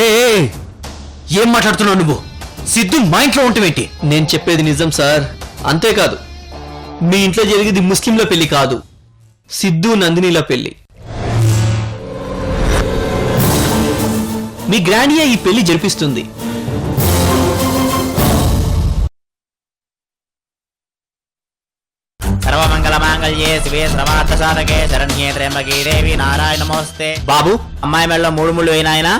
ఏ ఏ, మాట్లాడుతున్నావు నువ్వు? సిద్ధు మా ఇంట్లో ఉంటావేంటి నేను చెప్పేది నిజం సార్. అంతేకాదు మీ ఇంట్లో జరిగేది ముస్లింల పెళ్ళి కాదు సిద్ధు నందినిల పెళ్ళి. మీ గ్రాండియా ఈ పెళ్ళి జరిపిస్తుంది. సర్వమంగళమాంగళ్యే శివే సర్వార్థ సాధకే శరణ్యే త్ర్యంబకే దేవి నారాయణ నమస్తే బాబు? అమ్మాయి మెడలో మూడు ముళ్ళు అయినా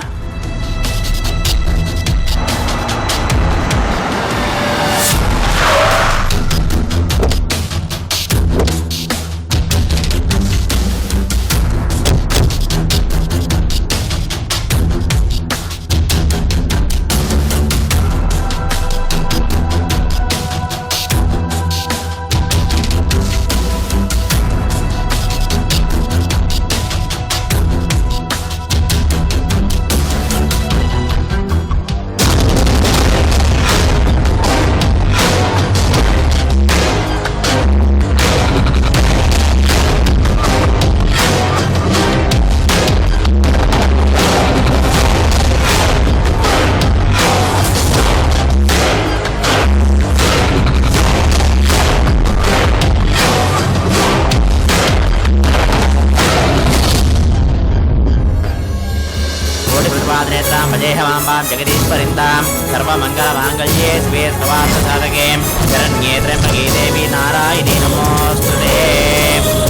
భజేహమాంబాం జగదీశ్వరిందాం సర్వమంగళమాంగళ్యే శివే సర్వార్థ సాధకే శరణ్యే త్ర్యంబకే దేవి నారాయణి నమోస్తుతే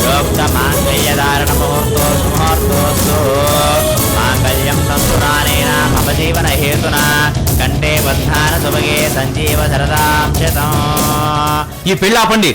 యోక్త మాంగళ్యధారణ ముహూర్తోస్తు ముహూర్తోస్తు మాంగళ్యం సంతునానేన మమ జీవన హేతునా కంటే బద్ధాన సుభగే సంజీవ శరదాం ఈ పెళ్ళి ఆపండి.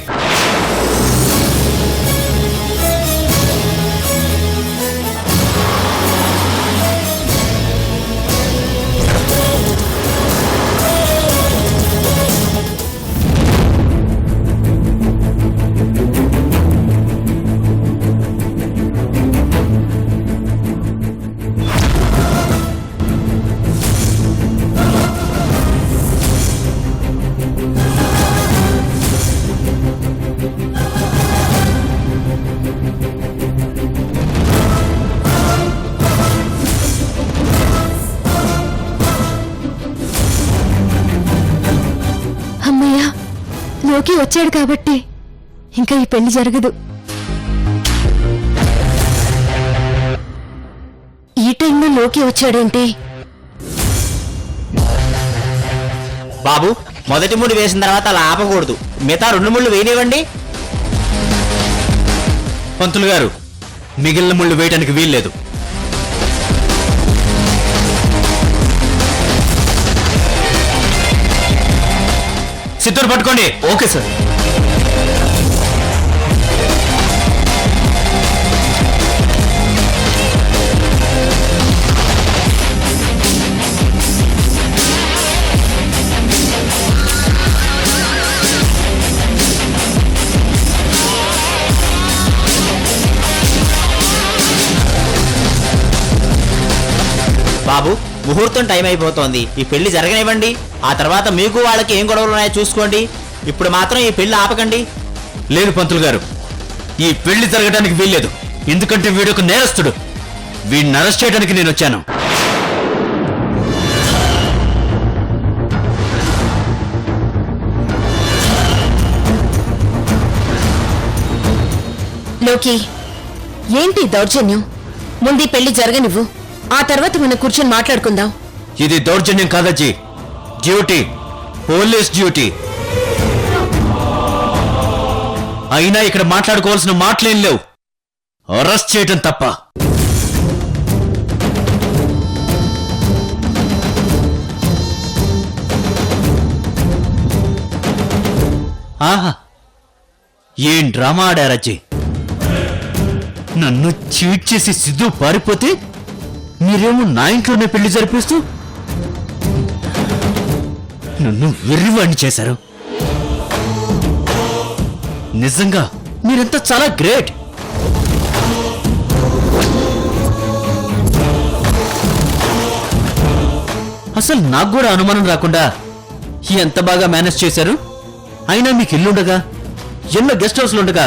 వచ్చాడు కాబట్టి ఇంకా ఈ పెళ్ళి జరగదు. ఈ టైంలో లోకి వచ్చాడేంటి బాబు మొదటి ముడి వేసిన తర్వాత అలా ఆపకూడదు. మిగతా రెండు ముళ్ళు వేయనివ్వండి. పంతులు గారు మిగిలిన ముళ్ళు వేయటానికి వీల్లేదు. సిద్ధుడు పట్టుకోండి. Okay sir. బాబు ముహూర్తం టైం అయిపోతోంది. ఈ పెళ్ళి జరగనివ్వండి. ఆ తర్వాత మీకు వాళ్ళకి ఏం గొడవలు ఉన్నాయో చూసుకోండి. ఇప్పుడు మాత్రం ఈ పెళ్ళి ఆపకండి. లేదు పంతులు గారు. ఈ పెళ్ళి జరగడానికి వీల్లేదు. ఎందుకంటే వీడొక నేరస్తుడు. వీడిని అరెస్ట్ చేయడానికి నేను వచ్చాను. లోకి ఏంటి దౌర్జన్యం? ముందు ఈ పెళ్ళి జరగనివ్వు. ఆ తర్వాత మనం కూర్చొని మాట్లాడుకుందాం. ఇది దౌర్జన్యం కాదజ్జీ డ్యూటీ. Police duty. అయినా ఇక్కడ మాట్లాడుకోవాల్సిన మాటలేం లేవు. అరెస్ట్ చేయటం తప్ప. ఆహా. ఏం డ్రామా ఆడారజ్జీ నన్ను చీట్ చేసి సిద్ధు పారిపోతే మీరేమో నా ఇంట్లోనే పెళ్ళి జరిపిస్తూ నన్ను వెర్రివాణ్ణి చేశారు. నిజంగా మీరంతా చాలా గ్రేట్. అసలు నాకు కూడా అనుమానం రాకుండా ఎంత బాగా మేనేజ్ చేశారు? అయినా మీకు ఇల్లుండగా ఎన్నో గెస్ట్ హౌస్లు ఉండగా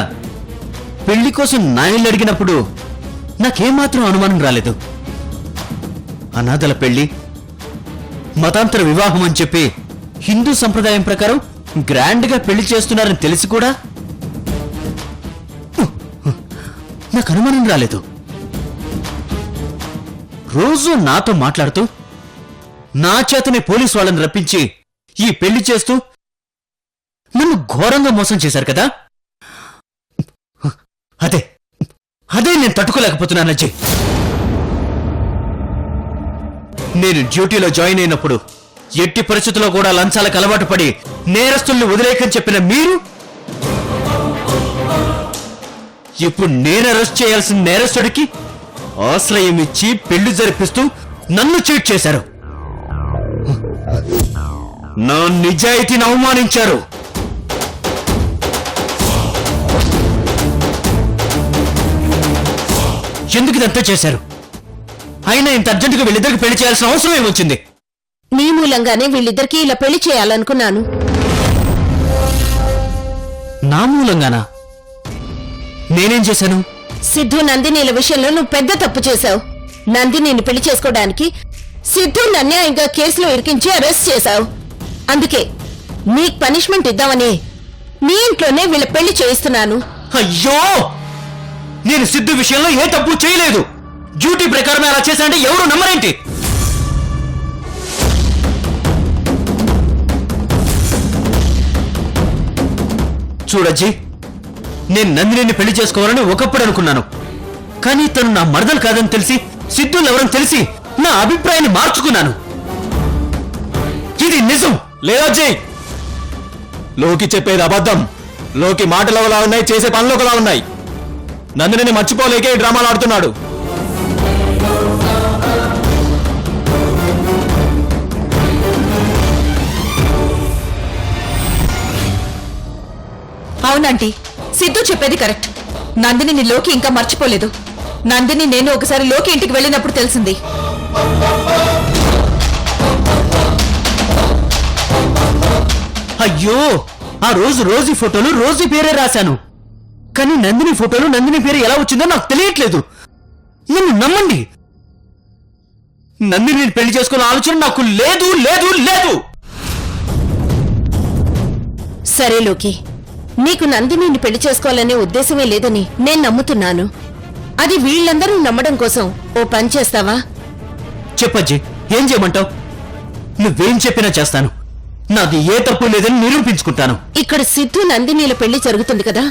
పెళ్ళి కోసం నా ఇల్లు అడిగినప్పుడు నాకేమాత్రం అనుమానం రాలేదు. అనాథల పెళ్ళి మతాంతర వివాహం అని చెప్పి హిందూ సంప్రదాయం ప్రకారం గ్రాండ్గా పెళ్ళి చేస్తున్నారని తెలిసి కూడా నాకు అనుమానం రాలేదు. రోజు నాతో మాట్లాడుతూ నా చేతనే పోలీసు వాళ్ళని రప్పించి ఈ పెళ్ళి చేస్తూ నన్ను ఘోరంగా మోసం చేశారు కదా? అదే అదే నేను తట్టుకోలేకపోతున్నాను అజయ్. నేను డ్యూటీలో జాయిన్ అయినప్పుడు ఎట్టి పరిస్థితుల్లో కూడా లంచాలకు అలవాటు పడి నేరస్తుల్ని వదిలేకని చెప్పిన మీరు? ఇప్పుడు నేను అరెస్ట్ చేయాల్సిన నేరస్తుడికి ఆశ్రయం ఇచ్చి పెళ్ళి జరిపిస్తూ నన్ను చీట్ చేశారు. నా నిజాయితీని అవమానించారు. ఎందుకు ఇదంతా చేశారు? అయినా ఇంత అర్జెంటుగా వీళ్ళిద్దరికి పెళ్ళి చేయాల్సిన అవసరం ఏమొచ్చింది? నీ మూలంగానే వీళ్ళిద్దరికీ ఇలా పెళ్ళి చేయాలనుకున్నాను. నా మూలంగానా? నేనేం చేశాను? సిద్ధు నందినీల విషయంలో నువ్వు పెద్ద తప్పు చేశావు. నందినిని పెళ్ళి చేసుకోవడానికి సిద్ధు అన్యాయంగా కేసులో ఇరికించి అరెస్ట్ చేశావు. అందుకే నీకు పనిష్మెంట్ ఇద్దామని నీ ఇంట్లోనే వీళ్ళ పెళ్ళి చేయిస్తున్నాను. అయ్యో! నేను సిద్ధు విషయంలో ఏ తప్పు చేయలేదు. డ్యూటీ ప్రకారం అలా చేశానంటే ఎవరు నమ్మరేంటి? చూడజ్జీ నేను నందిని పెళ్ళి చేసుకోవాలని ఒకప్పుడు అనుకున్నాను. కానీ తను నా మరదలు కాదని తెలిసి సిద్ధులు ఎవరని తెలిసి నా అభిప్రాయాన్ని మార్చుకున్నాను. ఇది నిజం. లేదజ్జీ లోకి చెప్పేది అబద్ధం. లోకి మాటలు ఉన్నాయి చేసే పనులు ఒకలా ఉన్నాయి. నందిని మర్చిపోలేకే ఈ డ్రామాలు ఆడుతున్నాడు. అవునంటీ. సిద్ధు చెప్పేది కరెక్ట్. నందిని లోకి ఇంకా మర్చిపోలేదు. నందిని నేను ఒకసారి లోకి ఇంటికి వెళ్ళినప్పుడు తెలిసింది. అయ్యో ఆ రోజు రోజు ఫోటోలు రోజు పేరే రాశాను. కానీ నందిని ఫోటోలు నందిని పేరు ఎలా వచ్చిందో నాకు తెలియట్లేదు. నన్ను నమ్మండి. నందిని పెళ్ళి చేసుకున్న ఆలోచన నాకు లేదు లేదు లేదు. సరే లోకి. నీకు నందినిని పెళ్ళి చేసుకోవాలనే ఉద్దేశమే లేదని నేను నమ్ముతున్నాను. అది వీళ్ళందరూ నమ్మడం కోసం ఓ పని చేస్తావా? చెప్పజ్జి ఏం చేయమంటావు? నువ్వేం చెప్పినా చేస్తాను. నాది ఏ తప్పు లేదని నిరూపించుకుంటాను. ఇక్కడ సిద్ధు నందినిల పెళ్ళి జరుగుతుంది కదా?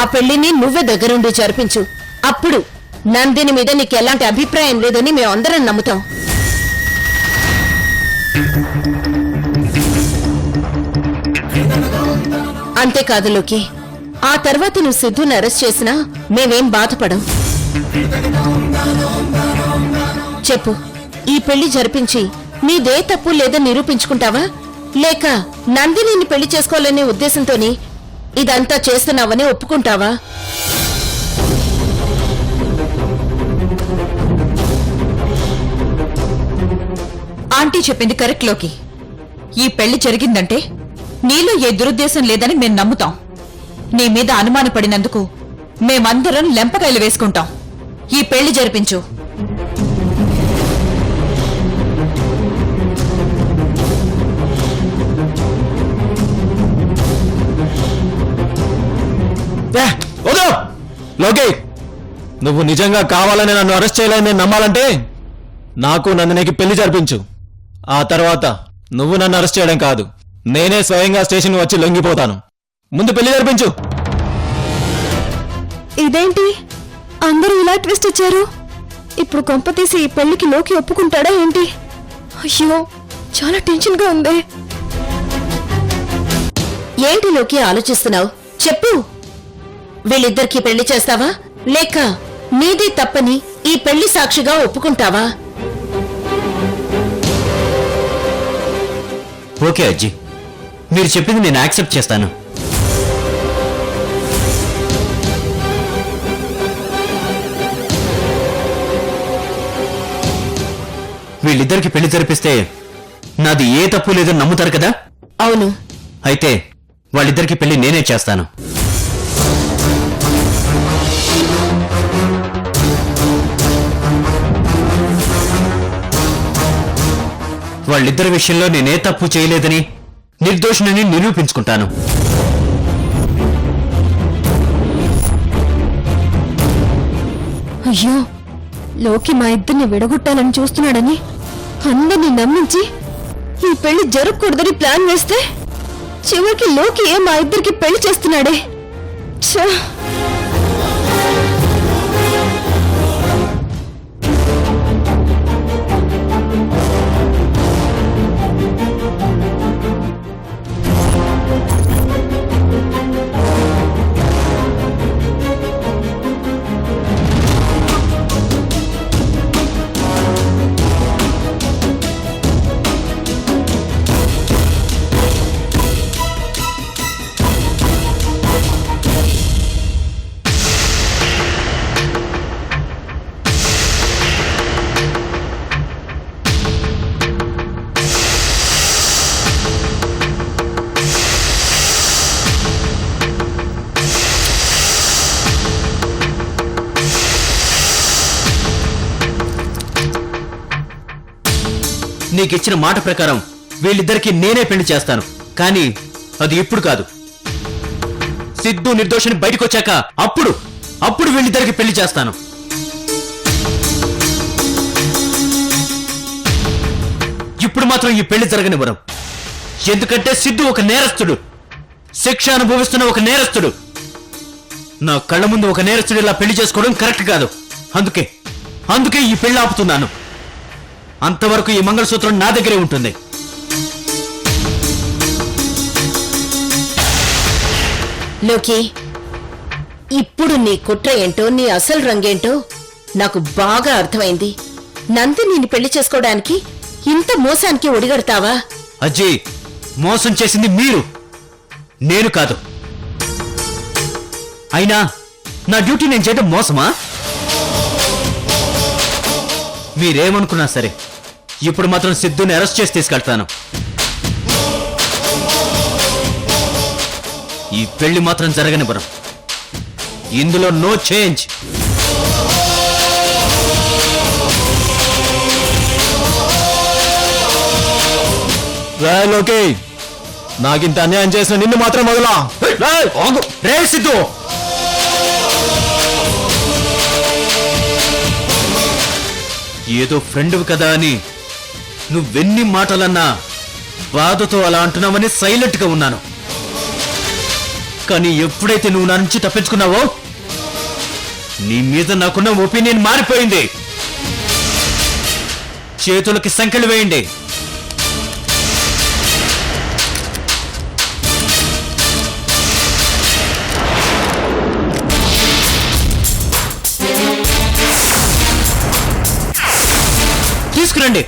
ఆ పెళ్ళిని నువ్వే దగ్గరుండి జరిపించు. అప్పుడు నందిని మీద నీకు ఎలాంటి అభిప్రాయం లేదని మేమందరం నమ్ముతాం. అంతేకాదు లోకి ఆ తర్వాత నువ్వు సిద్ధుని అరెస్ట్ చేసినా మేమేం బాధపడం. చెప్పు ఈ పెళ్ళి జరిపించి నీదే తప్పు లేదని నిరూపించుకుంటావా? లేక నందినిని పెళ్ళి చేసుకోవాలనే ఉద్దేశంతోని ఇదంతా చేస్తున్నావని ఒప్పుకుంటావా? ఆంటీ చెప్పింది కరెక్ట్లోకి. ఈ పెళ్ళి జరిగిందంటే నీలో ఏ దురుద్దేశం లేదని మేం నమ్ముతాం. నీ మీద అనుమానపడినందుకు మేమందరం లెంపకాయలు వేసుకుంటాం. ఈ పెళ్ళి జరిపించు. ఏ, నువ్వు నిజంగా కావాలని నన్ను అరెస్ట్ చేయాలని నేను నమ్మాలంటే నాకు నందినికి పెళ్ళి జరిపించు. ఆ తర్వాత నువ్వు నన్ను అరెస్ట్ చేయడం కాదు. నేనే స్వయంగా స్టేషన్ వచ్చి లొంగిపోతాను. ముందు పెళ్ళి జరిపించు. ఇదేంటి? అందరూ ఇలా ట్విస్ట్ ఇచ్చారు? ఇప్పుడు కొంపతీసి ఈ పెళ్ళికి లోకి ఒప్పుకుంటాడా ఏంటి? అయ్యో చాలా టెన్షన్గా ఉంది. ఏంటి లోకి ఆలోచిస్తున్నావు? చెప్పు. వీళ్ళిద్దరికి పెళ్ళి చేస్తావా? లేక నీది తప్పని ఈ పెళ్ళి సాక్షిగా ఒప్పుకుంటావా? ఓకే అజ్జి. మీరు చెప్పింది నేను యాక్సెప్ట్ చేస్తాను. వీళ్ళిద్దరికి పెళ్ళి జరిపిస్తే నాది ఏ తప్పు లేదని నమ్ముతారు కదా? అవును. అయితే వాళ్ళిద్దరికి పెళ్ళి నేనే చేస్తాను. వాళ్ళిద్దరి విషయంలో నేనే తప్పు చేయలేదని నిర్దోషిని నిరూపించుకుంటాను అయ్యో లోకి మా ఇద్దరిని విడగొట్టాలని చూస్తున్నాడని అందరినీ నమ్మించి ఈ పెళ్ళి జరగకూడదని ప్లాన్ వేస్తే చివరికి లోకి మా ఇద్దరికి పెళ్ళి చేస్తున్నాడే ఛ! నీకిచ్చిన మాట ప్రకారం వీళ్ళిద్దరికి నేనే పెళ్ళి చేస్తాను. కానీ అది ఇప్పుడు కాదు. సిద్ధు నిర్దోషిని బయటకు వచ్చాక అప్పుడు అప్పుడు వీళ్ళిద్దరికి పెళ్ళి చేస్తాను. ఇప్పుడు మాత్రం ఈ పెళ్ళి జరగనివ్వరం ఎందుకంటే సిద్ధు ఒక నేరస్తుడు. శిక్ష అనుభవిస్తున్న ఒక నేరస్తుడు. నా కళ్ళ ముందు ఒక నేరస్తుడు ఇలా పెళ్ళి చేసుకోవడం కరెక్ట్ కాదు. అందుకే అందుకే ఈ పెళ్ళి ఆపుతున్నాను. అంతవరకు ఈ మంగళసూత్రం నా దగ్గరే ఉంటుంది. లోకి ఇప్పుడు నీ కుట్ర ఏంటో నీ అసలు రంగేంటో నాకు బాగా అర్థమైంది. నందిని పెళ్ళి చేసుకోవడానికి ఇంత మోసానికి ఒడిగడతావా? అజ్జీ మోసం చేసింది మీరు. నేను కాదు. అయినా నా డ్యూటీ నేను చేయడం మోసమా? మీరేమనుకున్నా సరే ఇప్పుడు మాత్రం సిద్ధుని అరెస్ట్ చేసి తీసుకెళ్తాను. ఈ పెళ్ళి మాత్రం జరగనివ్వను ఇందులో నో చేంజ్ రే లోకి నాకింత అన్యాయం చేసిన నిన్ను మాత్రం మొదలా. రేయ్! సిద్ధు! ఏదో ఫ్రెండ్ కదా అని నువ్వెన్ని మాటలన్నా బాధతో అలా అంటున్నావని సైలెంట్గా ఉన్నాను. కానీ ఎప్పుడైతే నువ్వు నా నుంచి తప్పించుకున్నావో నీ మీద నాకున్న ఒపీనియన్ మారిపోయింది. చేతులకి సంఖ్యలు వేయండి. తీసుకురండి.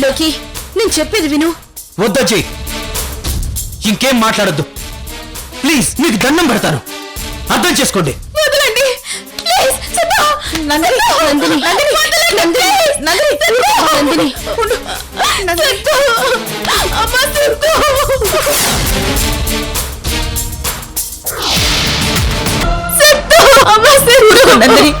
లోకి నేను చెప్పేది విను. వద్దొచ్చి. ఇంకేం మాట్లాడద్దు. ప్లీజ్ మీకు దండం పెడతాను. అర్థం చేసుకోండి. వదలండి. ప్లీజ్ సిద్ధు. నందిని నందిని నందిని నందిని నందిని. సిద్ధు. నందిని.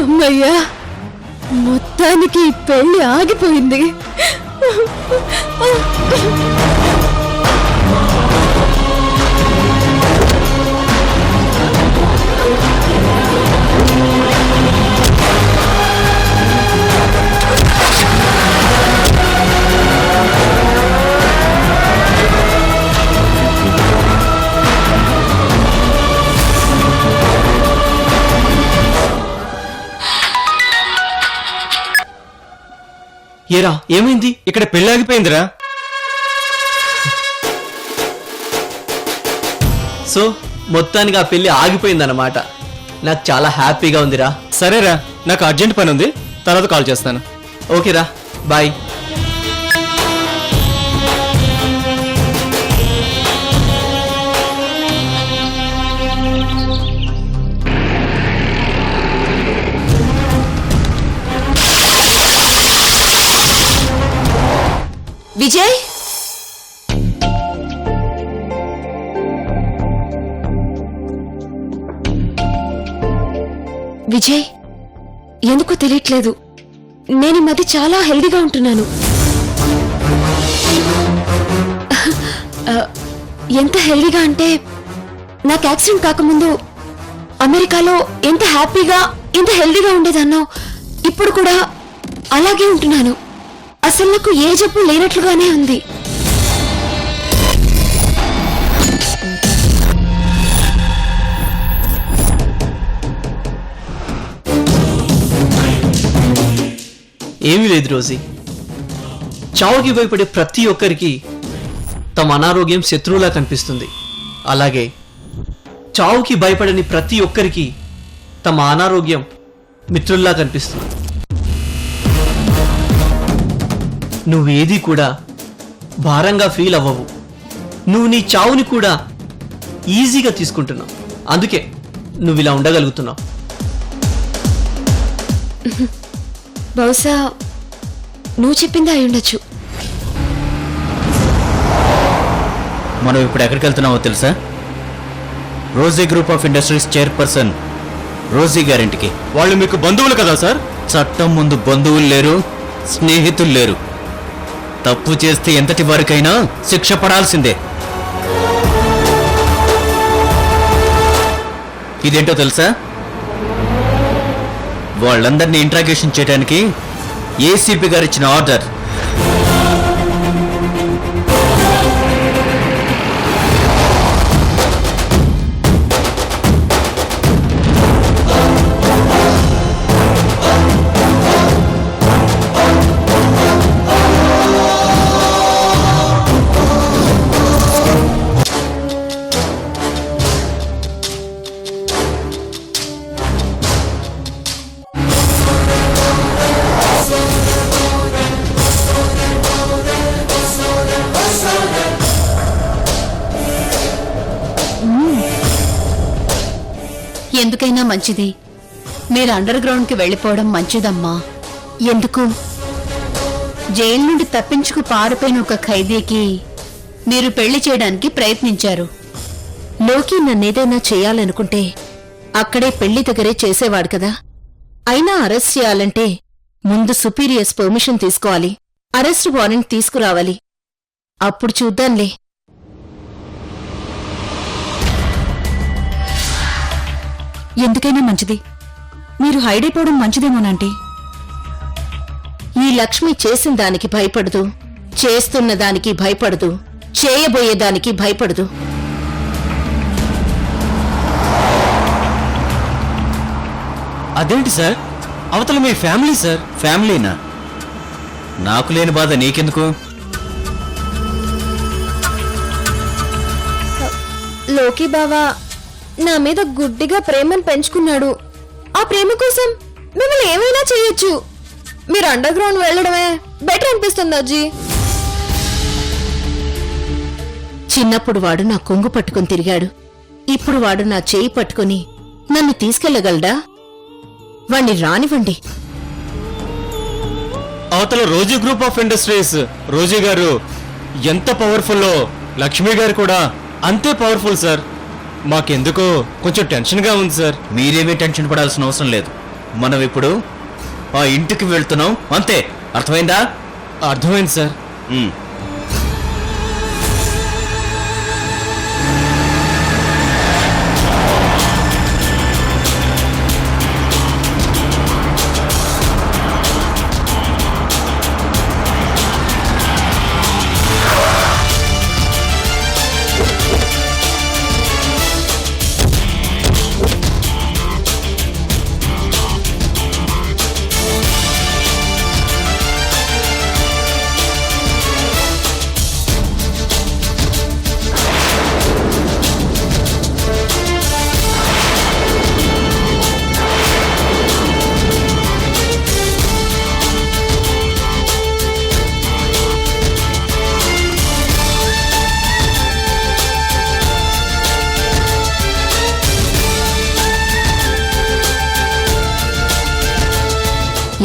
అమ్మయ్యా మొత్తానికి పెళ్ళి ఆగిపోయింది. ఏరా ఏమైంది? ఇక్కడ పెళ్ళాగిపోయిందిరా. సో మొత్తానికి ఆ పెళ్ళి ఆగిపోయిందన్నమాట. నాకు చాలా హ్యాపీగా ఉందిరా. సరేరా నాకు అర్జెంట్ పని ఉంది. తర్వాత కాల్ చేస్తాను. ఓకేరా బాయ్. విజయ్? విజయ్ ఎందుకో తెలియట్లేదు. నేను ఈ మధ్య చాలా హెల్దీగా ఉంటున్నాను. ఎంత హెల్దీగా అంటే నాకు యాక్సిడెంట్ కాకముందు అమెరికాలో ఎంత హ్యాపీగా ఎంత హెల్దీగా ఉండేదన్నో ఇప్పుడు కూడా అలాగే ఉంటున్నాను. అసలు నాకు ఏ జబ్బు లేనట్లుగానే ఉంది. ఏమీ లేదు రోజీ. చావుకి భయపడే ప్రతి ఒక్కరికి తమ అనారోగ్యం శత్రువులా కనిపిస్తుంది. అలాగే చావుకి భయపడని ప్రతి ఒక్కరికి తమ అనారోగ్యం మిత్రుల్లా కనిపిస్తుంది. నువ్వేది కూడా భారంగా ఫీల్ అవ్వవు. నువ్వు నీ చావుని కూడా ఈజీగా తీసుకుంటున్నావు. అందుకే నువ్వు ఇలా ఉండగలుగుతున్నావు. బహుశా నువ్వు చెప్పిందా అయి ఉండొచ్చు. మనం ఇప్పుడు ఎక్కడికి వెళ్తున్నామో తెలుసా? Rosy group of industries chairperson Rosy గారింటికి. వాళ్ళు మీకు బంధువులు కదా సార్? చట్టం ముందు బంధువులు లేరు స్నేహితులు లేరు. తప్పు చేస్తే ఎంతటి వారికైనా శిక్ష పడాల్సిందే. ఇదేంటో తెలుసా? వాళ్ళందరినీ ఇంట్రాగేషన్ చేయడానికి ఏసీపీ గారు ఇచ్చిన ఆర్డర్ మంచిది. మీరు అండర్ గ్రౌండ్కి వెళ్ళిపోవడం మంచిదమ్మా. ఎందుకు? జైలు నుండి తప్పించుకు పారిపోయిన ఒక ఖైదీకి మీరు పెళ్ళి చేయడానికి ప్రయత్నించారు. లోకి నన్నేదైనా చేయాలనుకుంటే అక్కడే పెళ్ళి దగ్గరే చేసేవాడు కదా. అయినా అరెస్ట్ చేయాలంటే ముందు సుపీరియర్స్ పర్మిషన్ తీసుకోవాలి. అరెస్ట్ వారెంట్ తీసుకురావాలి. అప్పుడు చూద్దాంలే. ఎందుకైనా మంచిది. మీరు హైడ్ అయిపోవడం మంచిదేమోనంటీ ఈ లక్ష్మి చేసిన దానికి భయపడదు. చేస్తున్న దానికి భయపడదు. చేయబోయేదానికి భయపడదు. అదేంటి సార్? అవతల మీ ఫ్యామిలీ సార్. ఫ్యామిలీనా? నాకు లేని బాధ నీకెందుకు? లోకి బావా నా మీద గుడ్డిగా ప్రేమను పెంచుకున్నాడు. ఆ ప్రేమ కోసం మిమ్మల్ని ఏమైనా చేయొచ్చు. మీరు అండర్ గ్రౌండ్ వెళ్ళడమే బెటర్ అనిపిస్తుంది అజ్జీ? చిన్నప్పుడు వాడు నా కొంగు పట్టుకుని తిరిగాడు. ఇప్పుడు వాడు నా చేయి పట్టుకుని నన్ను తీసుకెళ్ళగలడా వాణ్ణి రానివ్వండి. అవతల Rosy group of industries Rosy garu ఎంత పవర్ఫుల్లో లక్ష్మి గారు కూడా అంతే పవర్ఫుల్ సార్ మాకెందుకో కొంచెం టెన్షన్గా ఉంది సార్. మీరేమీ టెన్షన్ పడాల్సిన అవసరం లేదు. మనం ఇప్పుడు ఆ ఇంటికి వెళ్తున్నాం. అంతే. అర్థమైందా? అర్థమైంది సార్.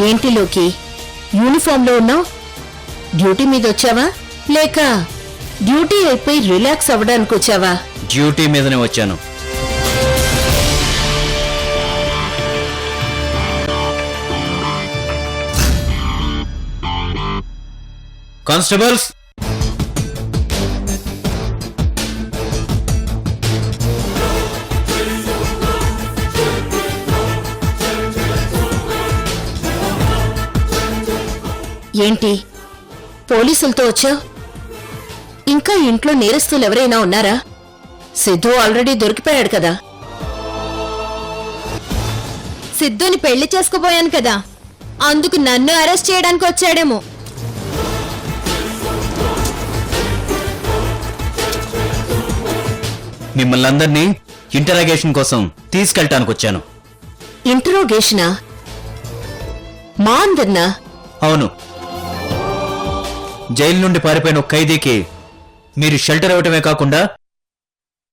ఏంటి లోకి? యూనిఫామ్లో ఉన్నావు? డ్యూటీ మీద వచ్చావా? లేక డ్యూటీ అయిపోయి రిలాక్స్ అవ్వడానికి వచ్చావా? డ్యూటీ మీదనే వచ్చాను. కానిస్టేబుల్స్ ఏంటి? పోలీసులతో వచ్చావు ఇంకా ఇంట్లో నేరస్తులు ఎవరైనా ఉన్నారా? సిద్ధు ఆల్రెడీ దొరికిపోయాడు కదా. సిద్ధుని పెళ్ళి చేసుకుపోయాను కదా. అందుకు నన్ను అరెస్ట్ చేయడానికి వచ్చాడేమో. మిమ్మల్ని అందరినీ ఇంటరాగేషన్ కోసం తీసుకెళ్ళటానికి వచ్చాను. ఇంటరోగేషనా? మా అందరినా? అవును. జైలు నుండి పారిపోయిన ఒక ఖైదీకి మీరు షెల్టర్ ఇవ్వటమే కాకుండా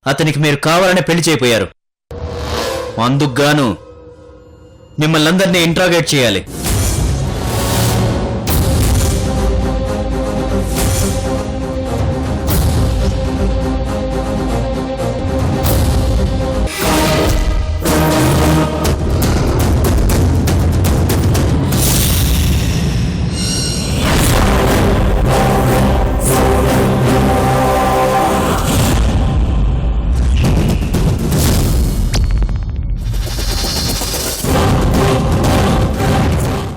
అతనికి మీరు కావాలనే పెళ్ళి చేయపోయారు అందుకు గాను మిమ్మల్ని అందరినీ ఇంట్రాగేట్ చేయాలి.